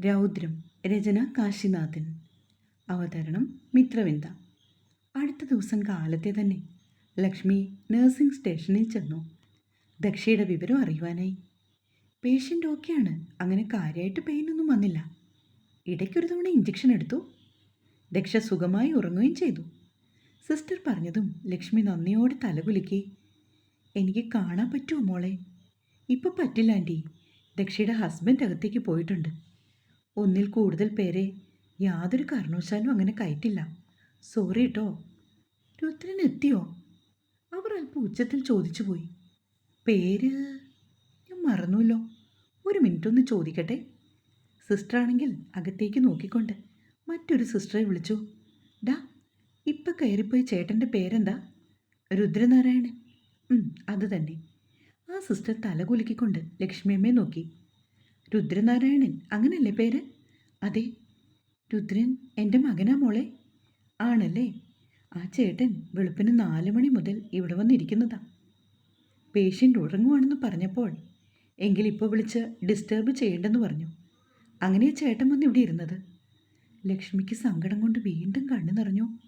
രൗദ്രം രചന കാശിനാഥൻ. അവതരണം മിത്രവിന്ദ. അടുത്ത ദിവസം കാലത്തെ തന്നെ ലക്ഷ്മി നഴ്സിംഗ് സ്റ്റേഷനിൽ ചെന്നു. ദക്ഷയുടെ വിവരം അറിയുവാനായി. പേഷ്യന്റ് ഓക്കെയാണ് അങ്ങനെ കാര്യമായിട്ട് പെയിനൊന്നും വന്നില്ല. ഇടയ്ക്കൊരു തവണ ഇഞ്ചക്ഷൻ എടുത്തു. ദക്ഷ സുഖമായി ഉറങ്ങുകയും ചെയ്തു. സിസ്റ്റർ പറഞ്ഞതും ലക്ഷ്മി നന്ദിയോടെ തലകുലുക്കി. എനിക്ക് കാണാൻ പറ്റുമോ മോളെ? ഇപ്പോൾ പറ്റില്ല ആന്റി ദക്ഷയുടെ ഹസ്ബൻഡ് അകത്തേക്ക് പോയിട്ടുണ്ട്. ഒന്നിൽ കൂടുതൽ പേരെ യാതൊരു കാരണവശാലും അങ്ങനെ കയറ്റില്ല. സോറി കേട്ടോ രുദ്രൻ എത്തിയോ? അവർ അല്പം ഉച്ചത്തിൽ ചോദിച്ചു പോയി. പേര്? ഞാൻ മറന്നുല്ലോ. ഒരു മിനിറ്റ് ഒന്ന് ചോദിക്കട്ടെ? സിസ്റ്റർ ആണെങ്കിൽ അകത്തേക്ക് നോക്കിക്കൊണ്ട് മറ്റൊരു സിസ്റ്ററെ വിളിച്ചു. ഡാ ഇപ്പം കയറിപ്പോയി ചേട്ടന്റെ പേരെന്താ? രുദ്രനാരായണൻ. അത് തന്നെ. ആ സിസ്റ്റർ തല കുലുക്കിക്കൊണ്ട് ലക്ഷ്മിയമ്മയെ നോക്കി. രുദ്രനാരായണൻ. അങ്ങനല്ലേ പേര്? അതെ രുദ്രൻ എന്റെ മകനാ മോളെ. ആണല്ലേ? ആ ചേട്ടൻ വെളുപ്പിന് നാല് മണി മുതൽ ഇവിടെ വന്നിരിക്കുന്നതാ. പേഷ്യന്റ് ഉറങ്ങുവാണെന്ന് പറഞ്ഞപ്പോൾ എങ്കിൽ ഇപ്പോൾ വിളിച്ച് ഡിസ്റ്റർബ് ചെയ്യേണ്ടെന്ന് പറഞ്ഞു. അങ്ങനെ ചേട്ടൻ വന്ന് ഇവിടെ ഇരുന്നത്. ലക്ഷ്മിക്ക് സങ്കടം കൊണ്ട് വീണ്ടും കണ്ണു നിറഞ്ഞു.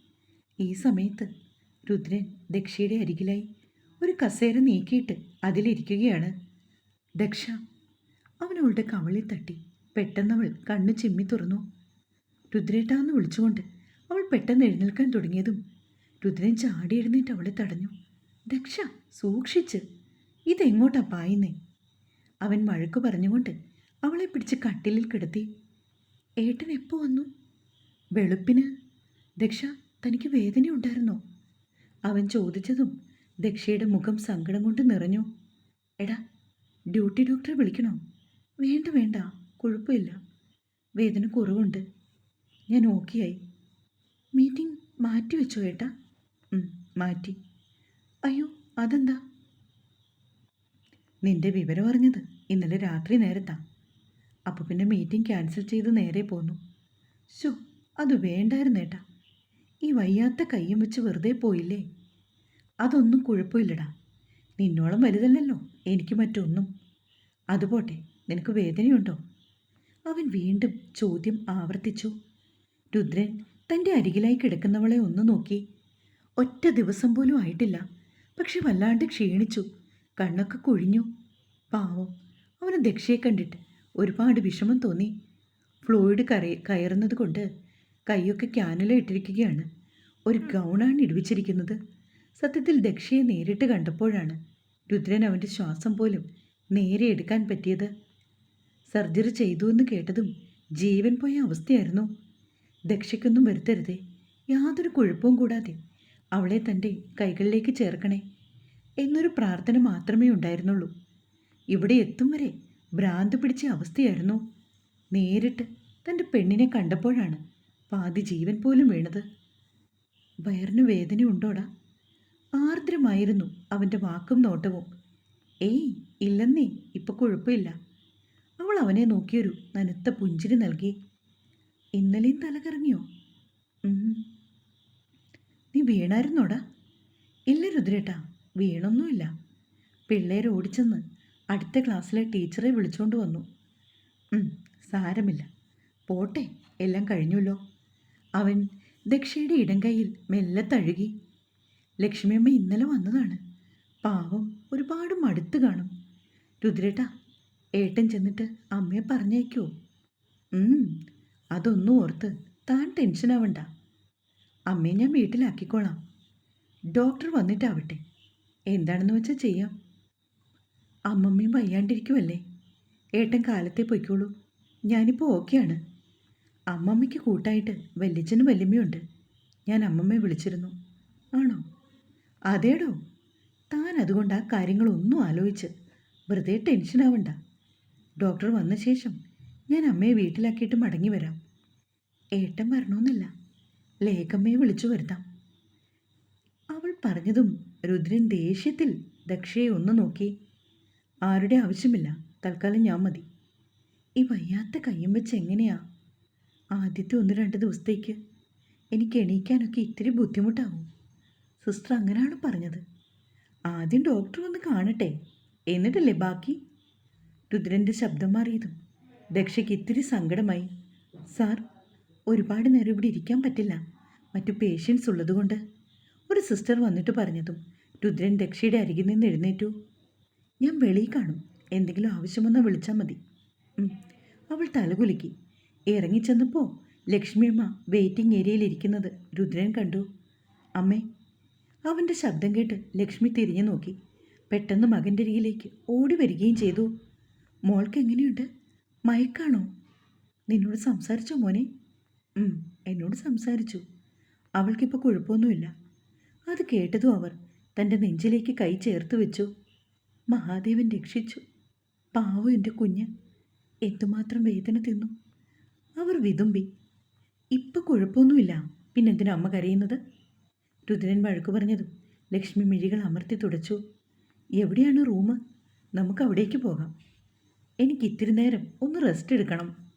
ഈ സമയത്ത് രുദ്രൻ ദക്ഷയുടെ അരികിലായി ഒരു കസേര നീക്കിയിട്ട് അതിലിരിക്കുകയാണ്. ദക്ഷ അവൻ അവളുടെ കവളിൽ തട്ടി. പെട്ടെന്നവൾ കണ്ണു ചിമ്മി തുറന്നു. രുദ്രേട്ടാന്ന് വിളിച്ചുകൊണ്ട് അവൾ പെട്ടെന്ന് എഴുന്നേൽക്കാൻ തുടങ്ങിയതും രുദ്രൻ ചാടി എഴുന്നേറ്റ് അവളെ തടഞ്ഞു. ദക്ഷ സൂക്ഷിച്ച്. ഇതെങ്ങോട്ടാ പായുന്നേ? അവൻ വഴക്കു പറഞ്ഞുകൊണ്ട് അവളെ പിടിച്ച് കട്ടിലിൽ കിടത്തി. ഏട്ടൻ എപ്പോൾ വന്നു? വെളുപ്പിന്. ദക്ഷ തനിക്ക് വേദനയുണ്ടായിരുന്നോ? അവൻ ചോദിച്ചതും ദക്ഷയുടെ മുഖം സങ്കടം കൊണ്ട് നിറഞ്ഞു. എടാ ഡ്യൂട്ടി ഡോക്ടറെ വിളിക്കണോ? വേണ്ട വേണ്ട. കുഴപ്പമില്ല. വേദന കുറവുണ്ട്. ഞാൻ ഓക്കെയായി മീറ്റിംഗ് മാറ്റി വെച്ചോ ഏട്ടാ? മാറ്റി. അയ്യോ അതെന്താ? നിന്റെ വിവരം അറിഞ്ഞത് ഇന്നലെ രാത്രി നേരത്താ. അപ്പോൾ പിന്നെ മീറ്റിംഗ് ക്യാൻസൽ ചെയ്ത് നേരെ പോന്നു. ശോ അത് വേണ്ടായിരുന്നേട്ടാ ഈ വയ്യാത്ത കയ്യും വെച്ച് വെറുതെ പോയില്ലേ? അതൊന്നും കുഴപ്പമില്ലടാ. നിന്നോളം വലുതല്ലല്ലോ എനിക്ക് മറ്റൊന്നും. അതുപോട്ടെ നിനക്ക് വേദനയുണ്ടോ? അവൻ വീണ്ടും ചോദ്യം ആവർത്തിച്ചു. രുദ്രൻ തന്റെ അരികിലായി കിടക്കുന്നവളെ ഒന്ന് നോക്കി. ഒറ്റ ദിവസം പോലും ആയിട്ടില്ല. പക്ഷെ വല്ലാണ്ട് ക്ഷീണിച്ചു. കണ്ണൊക്കെ കുഴിഞ്ഞു. പാവം അവന് ദക്ഷയെ കണ്ടിട്ട് ഒരുപാട് വിഷമം തോന്നി. ഫ്ലോയിഡ് കറി കയറുന്നത് കൊണ്ട് കൈയൊക്കെ ക്യാനില ഇട്ടിരിക്കുകയാണ്. ഒരു ഗൗണാണ് ഇടിവിച്ചിരിക്കുന്നത്. സത്യത്തിൽ ദക്ഷയെ നേരിട്ട് കണ്ടപ്പോഴാണ് രുദ്രൻ അവന്റെ ശ്വാസം പോലും നേരെ എടുക്കാൻ പറ്റിയത്. സർജറി ചെയ്തു എന്ന് കേട്ടതും ജീവൻ പോയ അവസ്ഥയായിരുന്നു. ദക്ഷയ്ക്കൊന്നും വരുത്തരുതേ. യാതൊരു കുഴപ്പവും കൂടാതെ അവളെ തന്റെ കൈകളിലേക്ക് ചേർക്കണേ എന്നൊരു പ്രാർത്ഥന മാത്രമേ ഉണ്ടായിരുന്നുള്ളൂ. ഇവിടെ എത്തും വരെ ഭ്രാന്ത് പിടിച്ച അവസ്ഥയായിരുന്നു. നേരിട്ട് തന്റെ പെണ്ണിനെ കണ്ടപ്പോഴാണ് പാതി ജീവൻ പോലും വീണത്. വയറിന് വേദന ഉണ്ടോടാ? ആർദ്രമായിരുന്നു അവന്റെ വാക്കും നോട്ടവും. ഏയ് ഇല്ലെന്നേ ഇപ്പോൾ കുഴപ്പമില്ല അവൾ അവനെ നോക്കിയൊരു നനുത്ത പുഞ്ചിരി നൽകി. ഇന്നലെയും തലകറങ്ങിയോ? നീ വീണായിരുന്നോടാ? ഇല്ല രുദ്രേട്ടാ വീണൊന്നുമില്ല. പിള്ളേർ ഓടിച്ചെന്ന് അടുത്ത ക്ലാസ്സിലെ ടീച്ചറെ വിളിച്ചുകൊണ്ട് വന്നു. സാരമില്ല. പോട്ടെ എല്ലാം കഴിഞ്ഞല്ലോ. അവൻ ദക്ഷയുടെ ഇടം കൈയിൽ മെല്ലെ തഴുകി. ലക്ഷ്മിയമ്മ ഇന്നലെ വന്നതാണ്. പാവം ഒരുപാട് മടുത്ത് കാണും. രുദ്രേട്ടാ ഏട്ടൻ ചെന്നിട്ട് അമ്മയെ പറഞ്ഞേക്കോ. അതൊന്നും ഓർത്ത് താൻ ടെൻഷനാവണ്ട അമ്മയെ ഞാൻ വീട്ടിലാക്കിക്കോളാം. ഡോക്ടർ വന്നിട്ടാവട്ടെ. എന്താണെന്ന് വെച്ചാൽ ചെയ്യാം. അമ്മമ്മയും വയ്യാണ്ടിരിക്കുമല്ലേ ഏട്ടൻ കാലത്തെ പൊയ്ക്കോളൂ. ഞാനിപ്പോൾ ഓക്കെയാണ്. അമ്മമ്മയ്ക്ക് കൂട്ടായിട്ട് വല്യച്ഛനും വല്യമ്മയുണ്ട്. ഞാൻ അമ്മമ്മയെ വിളിച്ചിരുന്നു. ആണോ? അതേടോ. താൻ അതുകൊണ്ട് ആ കാര്യങ്ങളൊന്നും ആലോചിച്ച് വെറുതെ ടെൻഷനാവണ്ട ഡോക്ടർ വന്ന ശേഷം ഞാൻ അമ്മയെ വീട്ടിലാക്കിയിട്ട് മടങ്ങി വരാം. ഏട്ടൻ വരണമെന്നില്ല. ലേഖമ്മയെ വിളിച്ചു വരുത്താം. അവൾ പറഞ്ഞതും രുദ്രൻ ദേഷ്യത്തിൽ ദക്ഷയെ ഒന്ന് നോക്കി. ആരുടെ ആവശ്യമില്ല തൽക്കാലം ഞാൻ മതി. ഈ വയ്യാത്ത കയ്യും വെച്ച് എങ്ങനെയാ? ആദ്യത്തെ ഒന്ന് രണ്ട് ദിവസത്തേക്ക് എനിക്ക് എണീക്കാനൊക്കെ ഇത്തിരി ബുദ്ധിമുട്ടാവും. സിസ്റ്റർ അങ്ങനെയാണ് പറഞ്ഞത്. ആദ്യം ഡോക്ടർ വന്ന് കാണട്ടെ. എന്നിട്ടല്ലേ ബാക്കി? രുദ്രന്റെ ശബ്ദം മാറിയതും ദക്ഷയ്ക്ക് ഇത്തിരി സങ്കടമായി. സാർ ഒരുപാട് നേരം ഇവിടെ ഇരിക്കാൻ പറ്റില്ല. മറ്റു പേഷ്യൻസ് ഉള്ളതുകൊണ്ട്. ഒരു സിസ്റ്റർ വന്നിട്ട് പറഞ്ഞതും രുദ്രൻ ദക്ഷയുടെ അരികിൽ നിന്ന് എഴുന്നേറ്റു. ഞാൻ വെളിയിൽ കാണും. എന്തെങ്കിലും ആവശ്യമെന്നാൽ വിളിച്ചാൽ മതി. അവൾ തലകുലുക്കി. ഇറങ്ങിച്ചെന്നപ്പോൾ ലക്ഷ്മിയമ്മ വെയിറ്റിംഗ് ഏരിയയിൽ ഇരിക്കുന്നത് രുദ്രൻ കണ്ടു. അമ്മേ. അവന്റെ ശബ്ദം കേട്ട് ലക്ഷ്മി തിരിഞ്ഞു നോക്കി. പെട്ടെന്ന് മകന്റെ അരികിലേക്ക് ഓടി വരികയും ചെയ്തു. മോൾക്ക് എങ്ങനെയുണ്ട്? മയക്കാണോ? നിന്നോട് സംസാരിച്ചോ മോനെ? എന്നോട് സംസാരിച്ചു. അവൾക്കിപ്പോൾ കുഴപ്പമൊന്നുമില്ല. അത് കേട്ടതും അവർ? തന്റെ നെഞ്ചിലേക്ക് കൈ ചേർത്ത് വെച്ചു. മഹാദേവൻ രക്ഷിച്ചു. പാവം എന്റെ കുഞ്ഞ്. എന്തുമാത്രം വേദന തിന്നു. അവർ വിതുമ്പി. ഇപ്പം കുഴപ്പമൊന്നുമില്ല. പിന്നെന്തിനാ അമ്മ കരയുന്നത്? രുദ്രൻ വഴക്കു പറഞ്ഞതും ലക്ഷ്മി മിഴികൾ അമർത്തി തുടച്ചു. എവിടെയാണ് റൂം നമുക്ക് അവിടേക്ക് പോകാം. എനിക്ക് ഇത്തിരി നേരം ഒന്ന് റെസ്റ്റ് എടുക്കണം.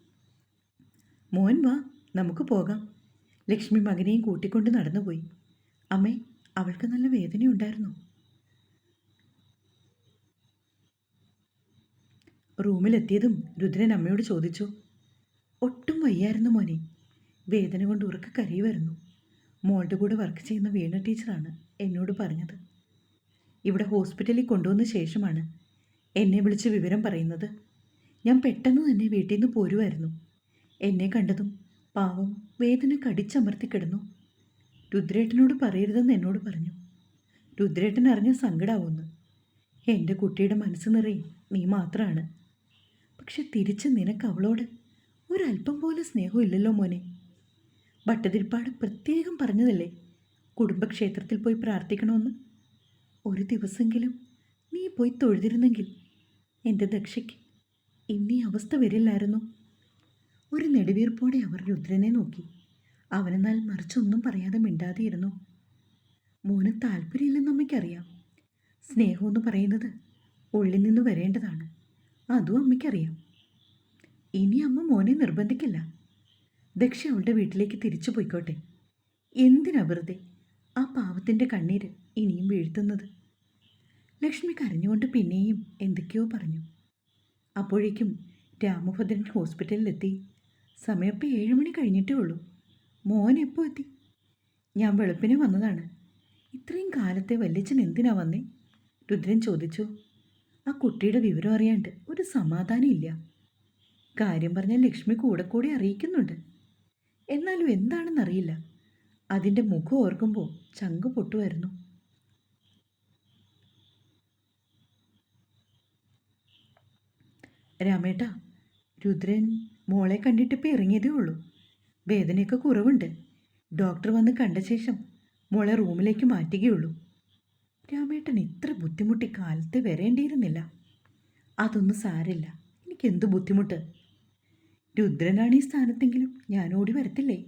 മോൻ വാ നമുക്ക് പോകാം. ലക്ഷ്മി മകനെയും കൂട്ടിക്കൊണ്ട് നടന്നുപോയി. അമ്മേ അവൾക്ക് നല്ല വേദനയുണ്ടായിരുന്നു റൂമിലെത്തിയതും രുദ്രൻ അമ്മയോട് ചോദിച്ചു ഒട്ടും വയ്യായിരുന്നു മോനെ. വേദന കൊണ്ട് ഉറക്ക കരയുമായിരുന്നു. മോളുടെ കൂടെ വർക്ക് ചെയ്യുന്ന വീണ ടീച്ചറാണ് എന്നോട് പറഞ്ഞത്. ഇവിടെ ഹോസ്പിറ്റലിൽ കൊണ്ടുവന്ന ശേഷമാണ് എന്നെ വിളിച്ച് വിവരം പറയുന്നത്. ഞാൻ പെട്ടെന്ന് തന്നെ വീട്ടിൽ നിന്ന് പോരുമായിരുന്നു എന്നെ കണ്ടതും പാവം വേദന കടിച്ചമർത്തി കിടന്നു. രുദ്രേട്ടനോട് പറയരുതെന്ന് എന്നോട് പറഞ്ഞു. രുദ്രേട്ടൻ അറിഞ്ഞ സങ്കടാവുമെന്ന് എന്റെ കുട്ടിയുടെ മനസ്സ് നിറയും നീ മാത്രമാണ് പക്ഷെ തിരിച്ച് നിനക്ക് അവളോട് ഒരല്പം പോലും സ്നേഹമില്ലല്ലോ മോനെ. ഭട്ടതിരിപ്പാട് പ്രത്യേകം പറഞ്ഞതല്ലേ? കുടുംബക്ഷേത്രത്തിൽ പോയി പ്രാർത്ഥിക്കണമെന്ന് ഒരു ദിവസമെങ്കിലും നീ പോയി തൊഴുതിരുന്നെങ്കിൽ എന്റെ ദക്ഷയ്ക്ക് ഇന്നീ അവസ്ഥ വരില്ലായിരുന്നു. ഒരു നെടുവീർപ്പോടെ അവർ രുദ്രനെ നോക്കി. അവനെന്നാൽ മറിച്ചൊന്നും പറയാതെ മിണ്ടാതെയിരുന്നു. മോന് താല്പര്യമില്ലെന്ന് അമ്മയ്ക്കറിയാം. സ്നേഹമെന്ന് പറയുന്നത് ഉള്ളിൽ നിന്ന് വരേണ്ടതാണ്. അതും അമ്മയ്ക്കറിയാം. ഇനി അമ്മ മോനെ നിർബന്ധിക്കില്ല. ദക്ഷ അവളുടെ വീട്ടിലേക്ക് തിരിച്ചു പോയിക്കോട്ടെ. എന്തിനാ വെറുതെ? ആ പാവത്തിന്റെ കണ്ണീര് ഇനിയും വീഴ്ത്തുന്നത്. ലക്ഷ്മി കരഞ്ഞുകൊണ്ട് പിന്നെയും എന്തൊക്കെയോ പറഞ്ഞു. അപ്പോഴേക്കും രാമഭദ്രൻ ഹോസ്പിറ്റലിലെത്തി. സമയം ഇപ്പം ഏഴ് മണി കഴിഞ്ഞിട്ടേ ഉള്ളൂ. മോൻ എപ്പോൾ എത്തി? ഞാൻ വെളുപ്പിനെ വന്നതാണ്. ഇത്രയും കാലത്തെ വല്യച്ഛൻ എന്തിനാ വന്നേ? രുദ്രൻ ചോദിച്ചു. ആ കുട്ടിയുടെ വിവരം അറിയാണ്ട് ഒരു സമാധാനം ഇല്ല. കാര്യം പറഞ്ഞാൽ ലക്ഷ്മി കൂടെ കൂടി അറിയിക്കുന്നുണ്ട്. എന്നാലും എന്താണെന്നറിയില്ല. അതിന്റെ മുഖം ഓർക്കുമ്പോൾ ചങ്ക് പൊട്ടുമായിരുന്നു. രാമേട്ടാ രുദ്രൻ മോളെ കണ്ടിട്ടിപ്പോൾ ഇറങ്ങിയതേ ഉള്ളൂ. വേദനയൊക്കെ കുറവുണ്ട്. ഡോക്ടർ വന്ന് കണ്ട ശേഷം മോളെ റൂമിലേക്ക് മാറ്റുകയുള്ളൂ. രാമേട്ടൻ ഇത്ര ബുദ്ധിമുട്ടി കാലത്ത് വരേണ്ടിയിരുന്നില്ല. അതൊന്നും സാരില്ല എനിക്കെന്ത് ബുദ്ധിമുട്ട്? രുദ്രനാണ് ഈ സ്ഥാനത്തെങ്കിലും ഞാൻ ഓടി വരത്തില്ലേ?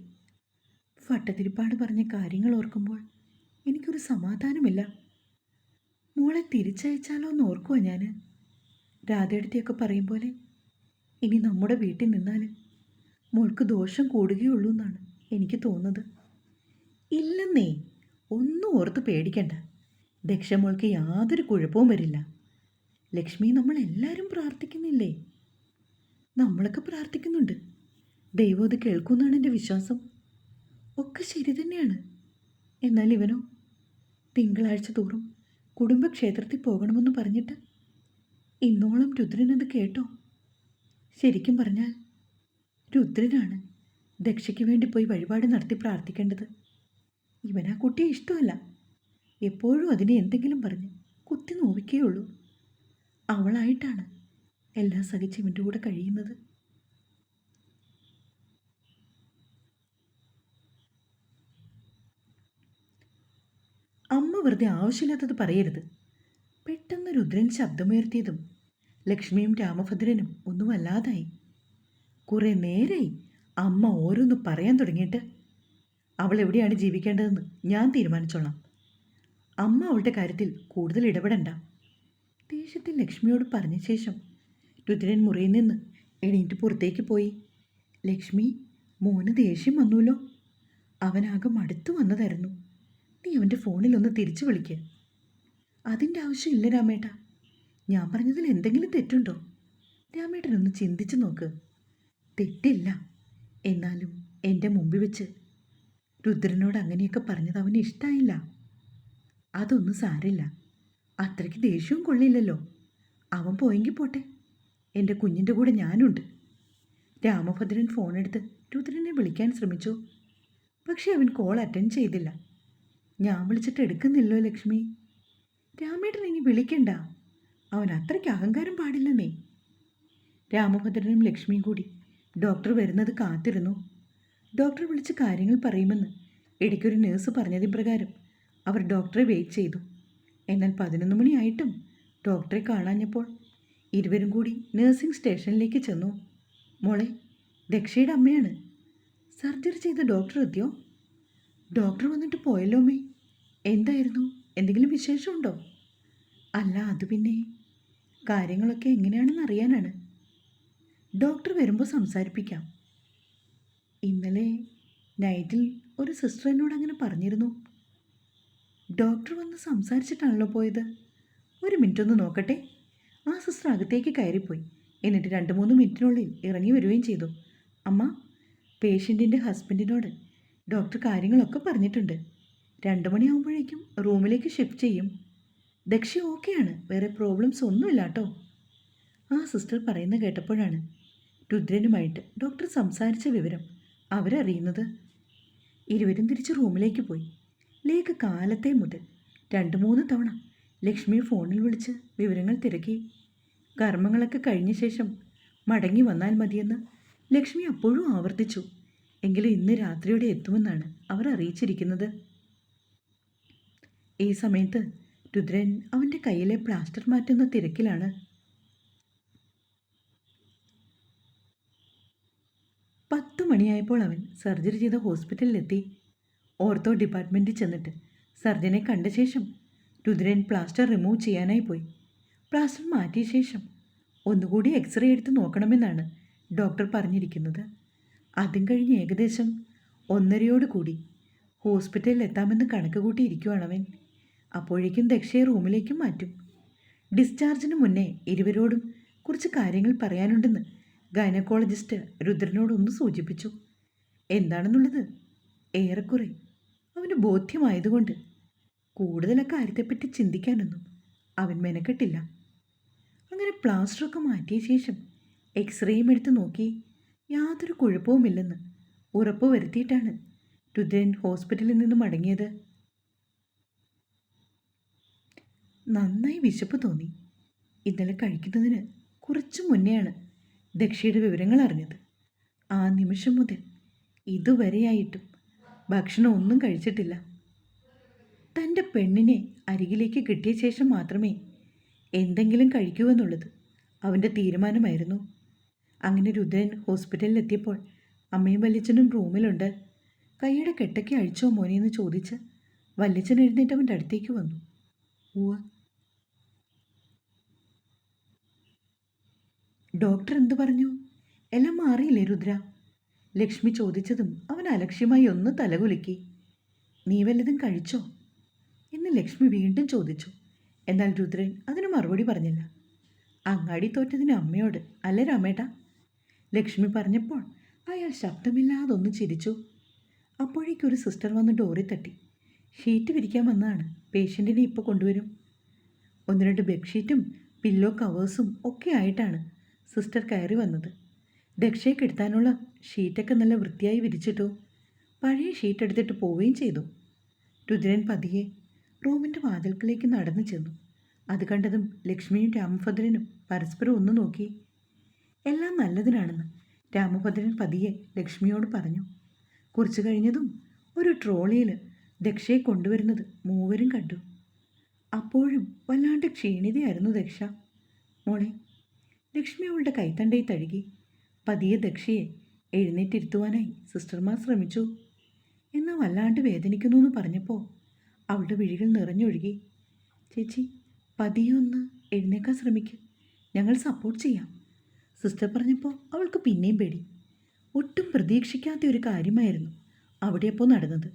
വട്ടത്തിരിപ്പാട് പറഞ്ഞ കാര്യങ്ങൾ ഓർക്കുമ്പോൾ എനിക്കൊരു സമാധാനമില്ല. മോളെ തിരിച്ചയച്ചാലോ എന്ന് ഓർക്കുവാ ഞാൻ രാധയെടുത്തിയൊക്കെ പറയും പോലെ ഇനി നമ്മുടെ വീട്ടിൽ നിന്നാൽ മോൾക്ക് ദോഷം കൂടുകയുള്ളൂ എന്നാണ് എനിക്ക് തോന്നുന്നത്. ഇല്ലെന്നേ ഒന്നും ഓർത്ത് പേടിക്കണ്ട. ദക്ഷമോൾക്ക് യാതൊരു കുഴപ്പവും വരില്ല. ലക്ഷ്മി നമ്മൾ എല്ലാവരും പ്രാർത്ഥിക്കുന്നില്ലേ? നമ്മളൊക്കെ പ്രാർത്ഥിക്കുന്നുണ്ട്. ദൈവം അത് കേൾക്കുമെന്നാണ് എന്റെ വിശ്വാസം. ഒക്കെ ശരി തന്നെയാണ്. എന്നാൽ ഇവനോ? തിങ്കളാഴ്ച തോറും കുടുംബക്ഷേത്രത്തിൽ പോകണമെന്ന് പറഞ്ഞിട്ട് ഇന്നോളം രുദ്രനത് കേട്ടോ? ശരിക്കും പറഞ്ഞാൽ രുദ്രനാണ് ദക്ഷയ്ക്ക് വേണ്ടി പോയി വഴിപാട് നടത്തി പ്രാർത്ഥിക്കേണ്ടത്. ഇവനാ കുട്ടിയെ ഇഷ്ടമല്ല. എപ്പോഴും അതിനെ എന്തെങ്കിലും പറഞ്ഞ് കുത്തി നോവിക്കുകയുള്ളൂ അവളായിട്ടാണ് എല്ലാം സഹിച്ച് ഇവന്റെ കൂടെ കഴിയുന്നത്. അമ്മ വെറുതെ ആവശ്യമില്ലാത്തത് പറയരുത്. പെട്ടെന്ന് രുദ്രൻ ശബ്ദമുയർത്തിയതും ലക്ഷ്മിയും രാമഭദ്രനും ഒന്നും അല്ലാതായി കുറേ നേരായി അമ്മ ഓരോന്ന് പറയാൻ തുടങ്ങിയിട്ട് അവൾ എവിടെയാണ് ജീവിക്കേണ്ടതെന്ന് ഞാൻ തീരുമാനിച്ചോളാം. അമ്മ അവളുടെ കാര്യത്തിൽ കൂടുതൽ ഇടപെടണ്ട. ദേഷ്യത്തിൽ ലക്ഷ്മിയോട് പറഞ്ഞ ശേഷം രുദ്രൻ മുറിയിൽ നിന്ന് എണീറ്റ് പുറത്തേക്ക് പോയി. ലക്ഷ്മി മോന് ദേഷ്യം വന്നുല്ലോ. അവനാകെ മടുത്തു വന്നതായിരുന്നു. നീ അവന്റെ ഫോണിലൊന്ന് തിരിച്ചു വിളിക്ക്. അതിന്റെ ആവശ്യമില്ല രാമേട്ട. ഞാൻ പറഞ്ഞതിൽ എന്തെങ്കിലും തെറ്റുണ്ടോ? രാമേട്ടനൊന്ന് ചിന്തിച്ചു നോക്ക്. തെറ്റില്ല. എന്നാലും എന്റെ മുമ്പിൽ വെച്ച് രുദ്രനോട് അങ്ങനെയൊക്കെ പറഞ്ഞത് അവന് ഇഷ്ടമായില്ല അതൊന്നും സാരില്ല അത്രയ്ക്ക് ദേഷ്യവും കൊള്ളില്ലല്ലോ. അവൻ പോയെങ്കിൽ പോട്ടെ. എന്റെ കുഞ്ഞിന്റെ കൂടെ ഞാനുണ്ട്. രാമഭദ്രൻ ഫോണെടുത്ത് രുദ്രനെ വിളിക്കാൻ ശ്രമിച്ചു. പക്ഷേ അവൻ കോൾ അറ്റൻഡ് ചെയ്തില്ല. ഞാൻ വിളിച്ചിട്ട് എടുക്കുന്നില്ലോ ലക്ഷ്മി. രാമേട്ടൻ ഇനി വിളിക്കണ്ട. അവൻ അത്രയ്ക്ക് അഹങ്കാരം പാടില്ലെന്നേ. രാമഭദ്രനും ലക്ഷ്മിയും കൂടി ഡോക്ടർ വരുന്നത് കാത്തിരുന്നു. ഡോക്ടർ വിളിച്ച് കാര്യങ്ങൾ പറയുമെന്ന് ഇടയ്ക്കൊരു നേഴ്സ് പറഞ്ഞതിൻ പ്രകാരം അവർ ഡോക്ടറെ വെയിറ്റ് ചെയ്തു. എന്നാൽ പതിനൊന്ന് മണിയായിട്ടും ഡോക്ടറെ കാണാഞ്ഞപ്പോൾ ഇരുവരും കൂടി നഴ്സിംഗ് സ്റ്റേഷനിലേക്ക് ചെന്നു. മോളെ ദക്ഷയുടെ അമ്മയാണ്. സർജറി ചെയ്ത ഡോക്ടർ എത്തിയോ? ഡോക്ടർ വന്നിട്ട് പോയല്ലോ അമ്മേ. എന്തായിരുന്നു? എന്തെങ്കിലും വിശേഷമുണ്ടോ? അല്ല അത് പിന്നെ കാര്യങ്ങളൊക്കെ എങ്ങനെയാണെന്ന് അറിയാനാണ്. ഡോക്ടർ വരുമ്പോൾ സംസാരിപ്പിക്കാം. ഇന്നലെ നൈറ്റിൽ ഒരു സിസ്റ്റർ എന്നോട് അങ്ങനെ പറഞ്ഞിരുന്നു. ഡോക്ടർ വന്ന് സംസാരിച്ചിട്ടാണല്ലോ പോയത്. ഒരു മിനിറ്റ് ഒന്ന് നോക്കട്ടെ. ആ സിസ്റ്റർ അകത്തേക്ക് കയറിപ്പോയി. എന്നിട്ട് രണ്ട് മൂന്ന് മിനിറ്റിനുള്ളിൽ ഇറങ്ങി വരികയും ചെയ്തു. അമ്മ പേഷ്യന്റിന്റെ ഹസ്ബൻഡിനോട് ഡോക്ടർ കാര്യങ്ങളൊക്കെ പറഞ്ഞിട്ടുണ്ട്. രണ്ട് മണിയാകുമ്പോഴേക്കും റൂമിലേക്ക് ഷിഫ്റ്റ് ചെയ്യും. ദക്ഷ ഓക്കെയാണ് വേറെ പ്രോബ്ലംസ് ഒന്നുമില്ല കേട്ടോ ആ സിസ്റ്റർ പറയുന്ന കേട്ടപ്പോഴാണ് രുദ്രനുമായിട്ട് ഡോക്ടർ സംസാരിച്ച വിവരം അവരറിയുന്നത്. ഇരുവരും തിരിച്ച് റൂമിലേക്ക് പോയി. ലേക്ക് കാലത്തെ മുതൽ രണ്ട് മൂന്ന് തവണ ലക്ഷ്മി ഫോണിൽ വിളിച്ച് വിവരങ്ങൾ തിരക്കി. കർമ്മങ്ങളൊക്കെ കഴിഞ്ഞ ശേഷം മടങ്ങി വന്നാൽ മതിയെന്ന് ലക്ഷ്മി അപ്പോഴും ആവർത്തിച്ചു. എങ്കിലും ഇന്ന് രാത്രിയോടെ എത്തുമെന്നാണ് അവർ അറിയിച്ചിരിക്കുന്നത്. ഈ സമയത്ത് രുദ്രൻ അവന്റെ കയ്യിലെ പ്ലാസ്റ്റർ മാറ്റുന്ന തിരക്കിലാണ്. പത്ത് മണിയായപ്പോൾ അവൻ സർജറി ചെയ്ത ഹോസ്പിറ്റലിലെത്തി. ഓർത്തോ ഡിപ്പാർട്ട്മെന്റിൽ ചെന്നിട്ട് സർജനെ കണ്ട ശേഷം രുദ്രൻ പ്ലാസ്റ്റർ റിമൂവ് ചെയ്യാനായി പോയി. പ്ലാസ്റ്റർ മാറ്റിയ ശേഷം ഒന്നുകൂടി എക്സ്റേ എടുത്ത് നോക്കണമെന്നാണ് ഡോക്ടർ പറഞ്ഞിരിക്കുന്നത്. അതും കഴിഞ്ഞ് ഏകദേശം ഒന്നരയോട് കൂടി ഹോസ്പിറ്റലിൽ എത്താമെന്ന് കണക്ക് കൂട്ടിയിരിക്കുവാണവൻ. അപ്പോഴേക്കും ദക്ഷയെ റൂമിലേക്കും മാറ്റും. ഡിസ്ചാർജിന് മുന്നേ ഇരുവരോടും കുറച്ച് കാര്യങ്ങൾ പറയാനുണ്ടെന്ന് ഗൈനക്കോളജിസ്റ്റ് രുദ്രനോടൊന്ന് സൂചിപ്പിച്ചു. എന്താണെന്നുള്ളത്? ഏറെക്കുറെ. അവന് ബോധ്യമായതുകൊണ്ട് കൂടുതൽ കാര്യത്തെപ്പറ്റി ചിന്തിക്കാനൊന്നും അവൻ മെനക്കെട്ടില്ല. അങ്ങനെ പ്ലാസ്റ്ററൊക്കെ മാറ്റിയ ശേഷം എക്സ്റേയും എടുത്ത് നോക്കി യാതൊരു കുഴപ്പവുമില്ലെന്ന് ഉറപ്പ് വരുത്തിയിട്ടാണ് രുദ്രൻ ഹോസ്പിറ്റലിൽ നിന്ന് മടങ്ങിയത്. നന്നായി വിശപ്പ് തോന്നി. ഇന്നലെ കഴിക്കുന്നതിന് കുറച്ചു മുന്നെയാണ് ദക്ഷയുടെ വിവരങ്ങൾ അറിഞ്ഞത്. ആ നിമിഷം മുതൽ ഇതുവരെയായിട്ടും ഭക്ഷണം ഒന്നും കഴിച്ചിട്ടില്ല. തന്റെ പെണ്ണിനെ അരികിലേക്ക് കിട്ടിയ ശേഷം മാത്രമേ എന്തെങ്കിലും കഴിക്കൂ എന്നുള്ളത് അവന്റെ തീരുമാനമായിരുന്നു. അങ്ങനെ രുദ്രൻ ഹോസ്പിറ്റലിൽ എത്തിയപ്പോൾ അമ്മയും വല്യച്ഛനും റൂമിലുണ്ട്. കൈയുടെ കെട്ടയ്ക്ക് അഴിച്ചോ മോനെ എന്ന് ചോദിച്ച് വല്യച്ഛൻ എഴുന്നേറ്റ് അവന്റെ അടുത്തേക്ക് വന്നു. ഉവ്വ് ഡോക്ടർ എന്തു പറഞ്ഞു? എല്ലാം മാറിയില്ലേ രുദ്ര? ലക്ഷ്മി ചോദിച്ചതും അവൻ അലക്ഷ്യമായി ഒന്ന് തലകുലുക്കി. നീ വല്ലതും കഴിച്ചോ? എന്ന് ലക്ഷ്മി വീണ്ടും ചോദിച്ചു. എന്നാൽ രുദ്രൻ അതിന് മറുപടി പറഞ്ഞില്ല. അങ്ങാടി തോറ്റതിന് അമ്മയോട് അല്ല രാമേട്ട? ലക്ഷ്മി പറഞ്ഞപ്പോൾ അയാൾ ശബ്ദമില്ലാതെ ഒന്ന് ചിരിച്ചു. അപ്പോഴേക്കൊരു സിസ്റ്റർ വന്ന് ഡോറി തട്ടി. ഷീറ്റ് വിരിക്കാൻ വന്നതാണ്. പേഷ്യന്റിനെ ഇപ്പോൾ കൊണ്ടുവരും. ഒന്ന് രണ്ട് ബെഡ്ഷീറ്റും പില്ലോ കവേഴ്സും ഒക്കെ ആയിട്ടാണ് സിസ്റ്റർ കയറി വന്നത്. ദക്ഷയ്ക്ക് കിടത്താനുള്ള ഷീറ്റൊക്കെ നല്ല വൃത്തിയായി വിരിച്ചിട്ടു. പഴയ ഷീറ്റ് എടുത്തിട്ട് പോവുകയും ചെയ്തു. രുദ്രൻ പതിയെ റൂമിന്റെ വാതിൽക്കിലേക്ക് നടന്നു ചെന്നു. അത് കണ്ടതും ലക്ഷ്മിയും രാമഭദ്രനും പരസ്പരം ഒന്ന് നോക്കി. എല്ലാം നല്ലതിനാണെന്ന് രാമഭദ്രൻ പതിയെ ലക്ഷ്മിയോട് പറഞ്ഞു. കുറച്ചു കഴിഞ്ഞതും ഒരു ട്രോളിയിൽ ദക്ഷയെ കൊണ്ടുവരുന്നത് മൂവരും കണ്ടു. അപ്പോഴും വല്ലാണ്ട് ക്ഷീണിതയായിരുന്നു ദക്ഷ. മോളെ ലക്ഷ്മി അവളുടെ കൈത്തണ്ടയിൽ തഴുകി. പതിയെ ദക്ഷയെ എഴുന്നേറ്റിരുത്തുവാനായി സിസ്റ്റർമാർ ശ്രമിച്ചു. എന്നാൽ വല്ലാണ്ട് വേദനിക്കുന്നു എന്ന് പറഞ്ഞപ്പോൾ അവളുടെ വിഴികൾ നിറഞ്ഞൊഴുകി. ചേച്ചി പതിയെ ഒന്ന് എഴുന്നേക്കാൻ ശ്രമിക്കും. ഞങ്ങൾ സപ്പോർട്ട് ചെയ്യാം. സിസ്റ്റർ പറഞ്ഞപ്പോൾ അവൾക്ക് പിന്നെയും പേടി. ഒട്ടും പ്രതീക്ഷിക്കാത്ത ഒരു കാര്യമായിരുന്നു അവിടെയപ്പോൾ നടന്നത്.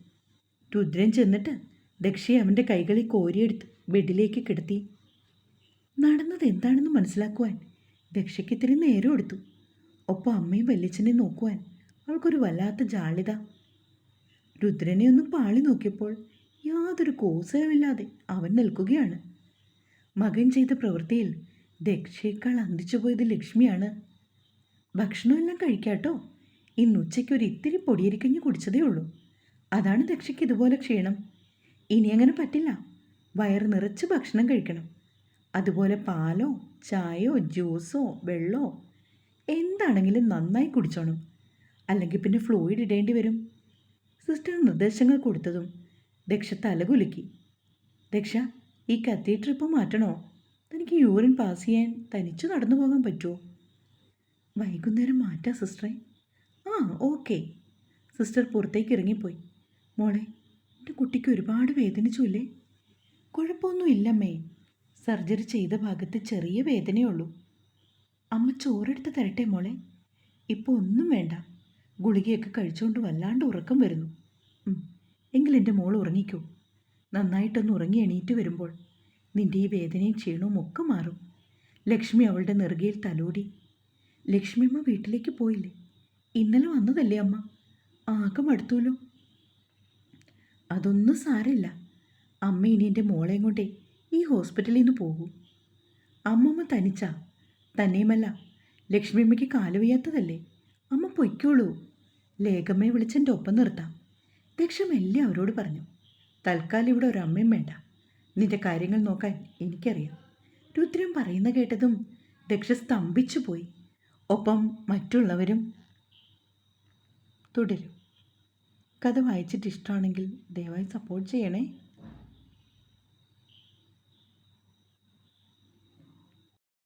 രുദ്രൻ ചെന്നിട്ട് ദക്ഷയെ അവന്റെ കൈകളിൽ കോരിയെടുത്ത് ബെഡിലേക്ക് കിടത്തി. നടന്നത് എന്താണെന്ന് മനസ്സിലാക്കുവാൻ ദക്ഷയ്ക്ക് ഇത്തിരി നേരം എടുത്തു. ഒപ്പം അമ്മയും വല്യച്ഛനെയും നോക്കുവാൻ അവൾക്കൊരു വല്ലാത്ത ജാളിത. രുദ്രനെ ഒന്ന് പാളി നോക്കിയപ്പോൾ യാതൊരു കോസവുമില്ലാതെ അവൻ നിൽക്കുകയാണ്. മകൻ ചെയ്ത പ്രവൃത്തിയിൽ ദക്ഷയേക്കാൾ അന്തിച്ചു പോയത് ലക്ഷ്മിയാണ്. ഭക്ഷണമെല്ലാം കഴിക്കാട്ടോ? ഇന്ന് ഉച്ചയ്ക്ക് ഒരു ഇത്തിരി പൊടിയരിക്കഞ്ഞ് കുടിച്ചതേ ഉള്ളൂ. അതാണ് ദക്ഷയ്ക്ക് ഇതുപോലെ ക്ഷീണം. ഇനി അങ്ങനെ പറ്റില്ല. വയറ് നിറച്ച് ഭക്ഷണം കഴിക്കണം. അതുപോലെ പാലോ ചായയോ ജ്യൂസോ വെള്ളമോ എന്താണെങ്കിലും നന്നായി കുടിച്ചോണം. അല്ലെങ്കിൽ പിന്നെ ഫ്ലൂയിഡ് ഇടേണ്ടി വരും. സിസ്റ്റർ നിർദ്ദേശങ്ങൾ കൊടുത്തതും ദക്ഷ തലകുലുക്കി. ദക്ഷ ഈ കത്തി ഇപ്പോൾ മാറ്റണോ? തനിക്ക് യൂറിൻ പാസ് ചെയ്യാൻ തനിച്ചു നടന്നു പോകാൻ പറ്റുമോ വൈകുന്നേരം മാറ്റാം സിസ്റ്ററെ ആ ഓക്കെ സിസ്റ്റർ പുറത്തേക്ക് ഇറങ്ങിപ്പോയി. മോളെ എന്റെ കുട്ടിക്ക് ഒരുപാട് വേദനിച്ചു ഇല്ലേ കുഴപ്പമൊന്നുമില്ലമ്മേ സർജറി ചെയ്ത ഭാഗത്ത് ചെറിയ വേദനയുള്ളൂ. അമ്മ ചോറെടുത്ത് തരട്ടെ മോളെ. ഇപ്പോൾ ഒന്നും വേണ്ട. ഗുളികയൊക്കെ കഴിച്ചുകൊണ്ട് വല്ലാണ്ട് ഉറക്കം വരുന്നു. എങ്കിൽ എന്റെ മോൾ ഉറങ്ങിക്കോ. നന്നായിട്ടൊന്ന് ഉറങ്ങി എണീറ്റ് വരുമ്പോൾ നിന്റെ ഈ വേദനയും ക്ഷീണവും ഒക്കെ മാറും. ലക്ഷ്മി അവളുടെ നെറുകയിൽ തലോടി. ലക്ഷ്മിയമ്മ വീട്ടിലേക്ക് പോയില്ലേ? ഇന്നലെ വന്നതല്ലേ അമ്മ? ആകെ മടുത്തൂലോ അതൊന്നും സാരമില്ല. അമ്മ ഇനി എന്റെ മോളെയും കൊണ്ടേ ഈ ഹോസ്പിറ്റലിൽ നിന്ന് പോകൂ. അമ്മമ്മ തനിച്ചാ. തന്നെയുമല്ല. ലക്ഷ്മിയമ്മയ്ക്ക് കാൽ വയ്യാത്തതല്ലേ? അമ്മ പൊയ്ക്കോളൂ. ലേഖമ്മയെ വിളിച്ചെന്റെ ഒപ്പം നിർത്താം. ദക്ഷ അവരോട് പറഞ്ഞു. തൽക്കാലം ഇവിടെ ഒരു അമ്മയും വേണ്ട. നിന്റെ കാര്യങ്ങൾ നോക്കാൻ എനിക്കറിയാം. രുദ്രൻ പറയുന്ന കേട്ടതും ദക്ഷ സ്തംഭിച്ചു പോയി. ഒപ്പം മറ്റുള്ളവരും തുടരും. കഥ വായിച്ചിട്ട് ഇഷ്ടമാണെങ്കിൽ ദയവായി സപ്പോർട്ട് ചെയ്യണേ.